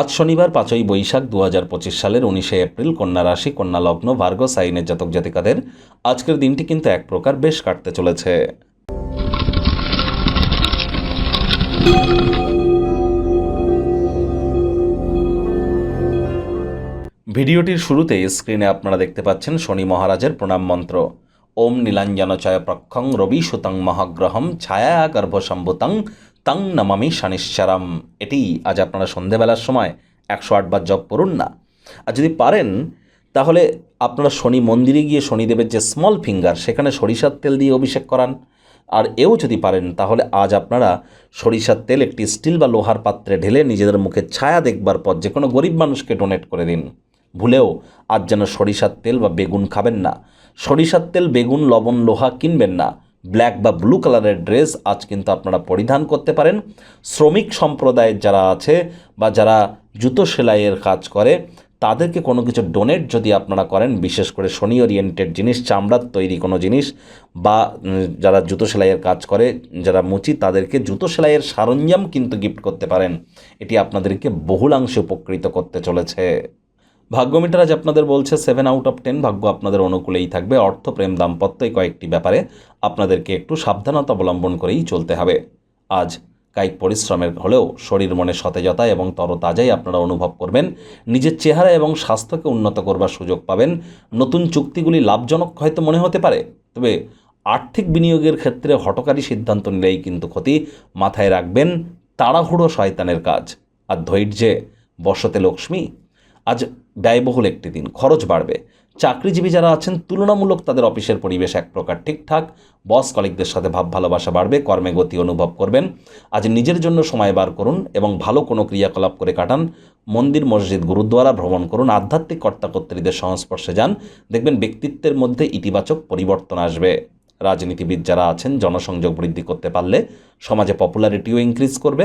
আজ শনিবার পাঁচই বৈশাখ দু হাজার পঁচিশ সালের উনিশে এপ্রিল কন্যা রাশি, কন্যা লগ্ন ভার্গ সাইনের জাতক জাতিকাদের আজকের দিনটি কিন্তু এক প্রকার বেশ কাটতে চলেছে। ভিডিওটির শুরুতে স্ক্রিনে আপনারা দেখতে পাচ্ছেন শনি মহারাজের প্রণাম মন্ত্র। ওম নীলাঞ্জনচয় প্রক্ষং রবি সুতং মহাগ্রহম ছায়া গর্ভসম্ভুতং তং নমামি শনিশ্চরম। এটি আজ আপনারা সন্ধেবেলার সময় একশো আটবার জপ করুন না। আর যদি পারেন, তাহলে আপনারা শনি মন্দিরে গিয়ে শনিদেবের যে স্মল ফিঙ্গার সেখানে সরিষার তেল দিয়ে অভিষেক করান। আর এও যদি পারেন, তাহলে আজ আপনারা সরিষার তেল একটি স্টিল বা লোহার পাত্রে ঢেলে নিজেদের মুখে ছায়া দেখবার পর যে কোনো গরিব মানুষকে ডোনেট করে দিন। ভুলেও আজ যেন সরিষার তেল বা বেগুন খাবেন না। সরিষার তেল, বেগুন, লবণ, লোহা কিনবেন না। ব্ল্যাক বা ব্লু কালারের ড্রেস আজ কিন্তু আপনারা পরিধান করতে পারেন। শ্রমিক সম্প্রদায়ের যারা আছে বা যারা জুতো সেলাইয়ের কাজ করে, তাদেরকে কোনো কিছু ডোনেট যদি আপনারা করেন, বিশেষ করে শনি ওরিয়েন্টেড জিনিস, চামড়ার তৈরি কোনো জিনিস, বা যারা জুতো সেলাইয়ের কাজ করে, যারা মুচি, তাদেরকে জুতো সেলাইয়ের সরঞ্জাম কিন্তু গিফট করতে পারেন। এটি আপনাদেরকে বহুলাংশে উপকৃত করতে চলেছে। ভাগ্যমিটার আজ আপনাদের বলছে সেভেন আউট অফ টেন ভাগ্য আপনাদের অনুকূলেই থাকবে। অর্থ, প্রেম, দাম্পত্য এই কয়েকটি ব্যাপারে আপনাদেরকে একটু সাবধানতা অবলম্বন করেই চলতে হবে। আজ কায়িক পরিশ্রমের হলেও শরীর মনে সতেজতা এবং তরতাজাই আপনারা অনুভব করবেন। নিজের চেহারা এবং স্বাস্থ্যকে উন্নত করবার সুযোগ পাবেন। নতুন চুক্তিগুলি লাভজনক হয়তো মনে হতে পারে, তবে আর্থিক বিনিয়োগের ক্ষেত্রে হটকারী সিদ্ধান্ত নিলেই কিন্তু ক্ষতি। মাথায় রাখবেন তাড়াহুড়ো শয়তানের কাজ। আর ধৈর্যে বসতে লক্ষ্মী আজ ব্যয়বহুল একটি দিন, খরচ বাড়বে। চাকরিজীবী যারা আছেন, তুলনামূলক তাদের অফিসের পরিবেশ এক প্রকার ঠিকঠাক। বস কলিকদের সাথে ভাব ভালোবাসা বাড়বে, কর্মে গতি অনুভব করবেন। আজ নিজের জন্য সময় বার করুন এবং ভালো কোনো ক্রিয়াকলাপ করে কাটান। মন্দির, মসজিদ, গুরুদ্বারা ভ্রমণ করুন, আধ্যাত্মিক কর্তাকর্ত্রীদের সংস্পর্শে যান। দেখবেন ব্যক্তিত্বের মধ্যে ইতিবাচক পরিবর্তন আসবে। রাজনীতিবিদ যারা আছেন, জনসংযোগ বৃদ্ধি করতে পারলে সমাজে পপুলারিটিও ইনক্রিজ করবে।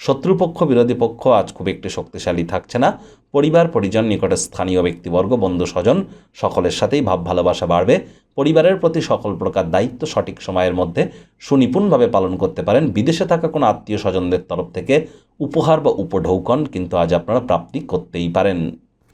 শত্রুপক্ষ, বিরোধী পক্ষ আজ খুব একটি শক্তিশালী থাকছে না। পরিবার, পরিজন নিকটে স্থানীয় ব্যক্তিবর্গ, বন্ধু, স্বজন, সকলের সাথেই ভাব, ভালোবাসা বাড়বে। পরিবারের প্রতি সকল প্রকার দায়িত্ব সঠিক সময়ের মধ্যে সুনিপুণভাবে পালন করতে পারেন। বিদেশে থাকা কোনো আত্মীয় স্বজনদের তরফ থেকে উপহার বা উপঢৌকন কিন্তু আজ আপনারা প্রাপ্তি করতেই পারেন।